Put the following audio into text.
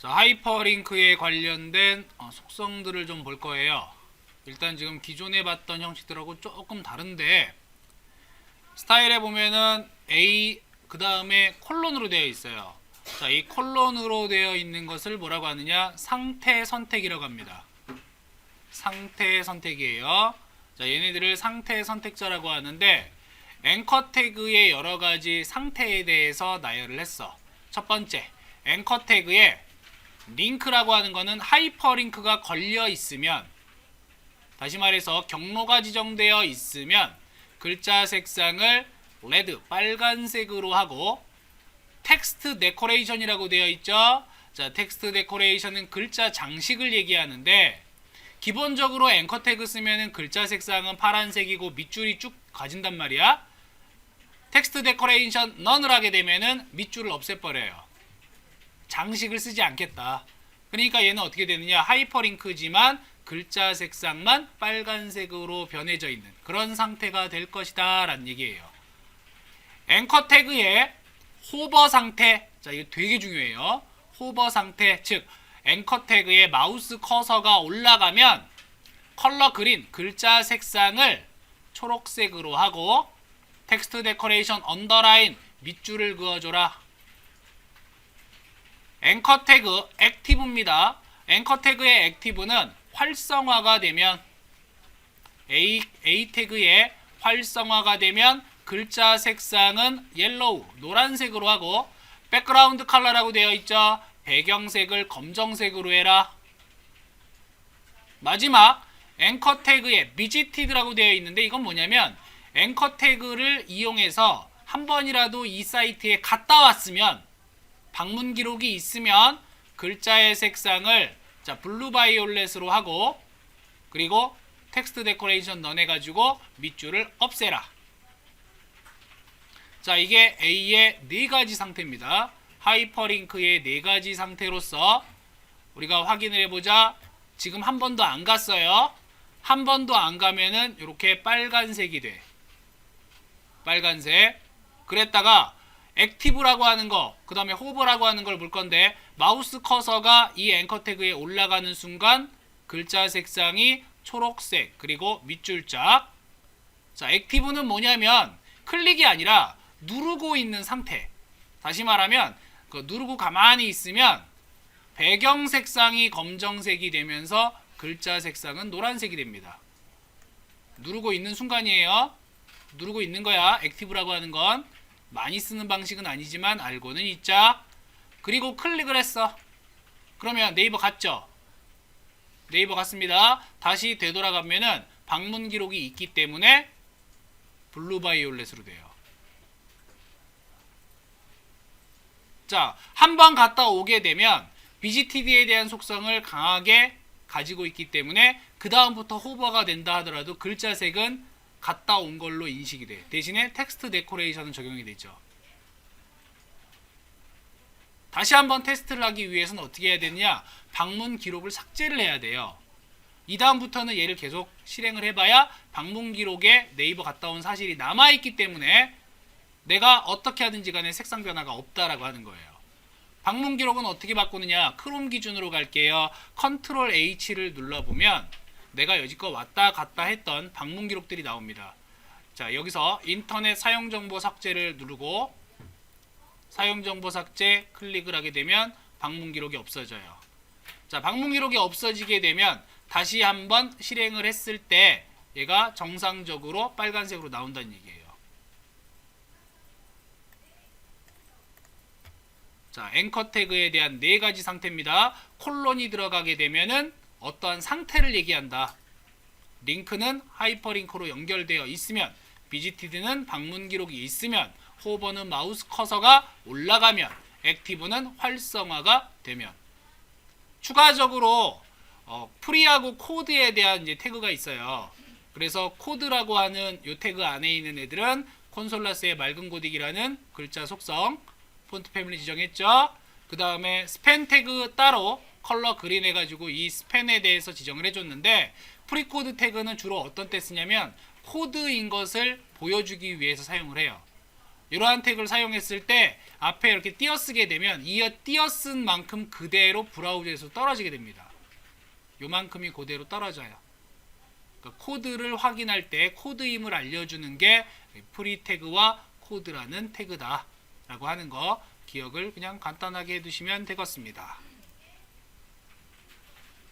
자, 하이퍼링크에 관련된 어, 속성들을 좀 볼 거예요. 일단 지금 기존에 봤던 형식들하고 조금 다른데 스타일에 보면은 A 그 다음에 콜론으로 되어 있어요. 자, 이 콜론으로 되어 있는 것을 뭐라고 하느냐? 상태 선택이라고 합니다. 상태 선택이에요. 자, 얘네들을 상태 선택자라고 하는데 앵커 태그의 여러 가지 상태에 대해서 나열을 했어. 첫 번째, 앵커 태그에 링크라고 하는 거는 하이퍼링크가 걸려 있으면 다시 말해서 경로가 지정되어 있으면 글자 색상을 레드 빨간색으로 하고 텍스트 데코레이션이라고 되어 있죠. 자, 텍스트 데코레이션은 글자 장식을 얘기하는데 기본적으로 앵커 태그 쓰면은 글자 색상은 파란색이고 밑줄이 쭉 가진단 말이야. 텍스트 데코레이션 넌을 하게 되면은 밑줄을 없애버려요. 장식을 쓰지 않겠다. 그러니까 얘는 어떻게 되느냐? 하이퍼링크지만 글자 색상만 빨간색으로 변해져 있는 그런 상태가 될 것이다 라는 얘기예요. 앵커 태그의 호버 상태 자 이거 되게 중요해요. 호버 상태 즉 앵커 태그의 마우스 커서가 올라가면 컬러 그린 글자 색상을 초록색으로 하고 텍스트 데코레이션 언더라인 밑줄을 그어줘라. 앵커 태그 액티브입니다. 앵커 태그의 액티브는 활성화가 되면 A, A 태그의 활성화가 되면 글자 색상은 옐로우 노란색으로 하고 백그라운드 컬러라고 되어 있죠. 배경색을 검정색으로 해라. 마지막 앵커 태그에 비지티드라고 되어 있는데 이건 뭐냐면 앵커 태그를 이용해서 한 번이라도 이 사이트에 갔다 왔으면 방문 기록이 있으면 글자의 색상을 자 블루 바이올렛으로 하고 그리고 텍스트 데코레이션 넌 해가지고 밑줄을 없애라. 자 이게 A의 네 가지 상태입니다. 하이퍼링크의 네 가지 상태로서 우리가 확인을 해보자. 지금 한 번도 안 갔어요. 한 번도 안 가면은 이렇게 빨간색이 돼. 빨간색. 그랬다가 액티브라고 하는 거, 그 다음에 호버라고 하는 걸 볼 건데 마우스 커서가 이 앵커 태그에 올라가는 순간 글자 색상이 초록색 그리고 밑줄 짝. 자, 액티브는 뭐냐면 클릭이 아니라 누르고 있는 상태. 다시 말하면 그 누르고 가만히 있으면 배경 색상이 검정색이 되면서 글자 색상은 노란색이 됩니다. 누르고 있는 순간이에요. 누르고 있는 거야. 액티브라고 하는 건 많이 쓰는 방식은 아니지만 알고는 있자. 그리고 클릭을 했어. 그러면 네이버 갔죠? 네이버 갔습니다. 다시 되돌아가면은 방문 기록이 있기 때문에 블루 바이올렛으로 돼요. 자, 한 번 갔다 오게 되면 BGTD에 대한 속성을 강하게 가지고 있기 때문에 그 다음부터 호버가 된다 하더라도 글자 색은 갔다 온 걸로 인식이 돼. 대신에 텍스트 데코레이션은 적용이 되죠. 다시 한번 테스트를 하기 위해서는 어떻게 해야 되느냐? 방문 기록을 삭제를 해야 돼요. 이 다음부터는 얘를 계속 실행을 해봐야 방문 기록에 네이버 갔다 온 사실이 남아있기 때문에 내가 어떻게 하든지 간에 색상 변화가 없다라고 하는 거예요. 방문 기록은 어떻게 바꾸느냐? 크롬 기준으로 갈게요. 컨트롤 H를 눌러보면 내가 여지껏 왔다 갔다 했던 방문 기록들이 나옵니다. 자, 여기서 인터넷 사용 정보 삭제를 누르고 사용 정보 삭제 클릭을 하게 되면 방문 기록이 없어져요. 자, 방문 기록이 없어지게 되면 다시 한번 실행을 했을 때 얘가 정상적으로 빨간색으로 나온다는 얘기예요. 자, 앵커 태그에 대한 네 가지 상태입니다. 콜론이 들어가게 되면은 어떠한 상태를 얘기한다. 링크는 하이퍼링크로 연결되어 있으면 비지티드는 방문 기록이 있으면 호버는 마우스 커서가 올라가면 액티브는 활성화가 되면 추가적으로 어, 프리하고 코드에 대한 이제 태그가 있어요. 그래서 코드라고 하는 요 태그 안에 있는 애들은 콘솔라스의 맑은 고딕이라는 글자 속성 폰트 패밀리 지정했죠. 그 다음에 스팬 태그 따로 컬러 그린 해가지고 이 스팬에 대해서 지정을 해줬는데 프리코드 태그는 주로 어떤 때 쓰냐면 코드인 것을 보여주기 위해서 사용을 해요. 이러한 태그를 사용했을 때 앞에 이렇게 띄어쓰게 되면 이 띄어쓴 만큼 그대로 브라우저에서 떨어지게 됩니다. 요만큼이 그대로 떨어져요. 그러니까 코드를 확인할 때 코드임을 알려주는 게 프리 태그와 코드라는 태그다라고 하는 거 기억을 그냥 간단하게 해두시면 되겠습니다.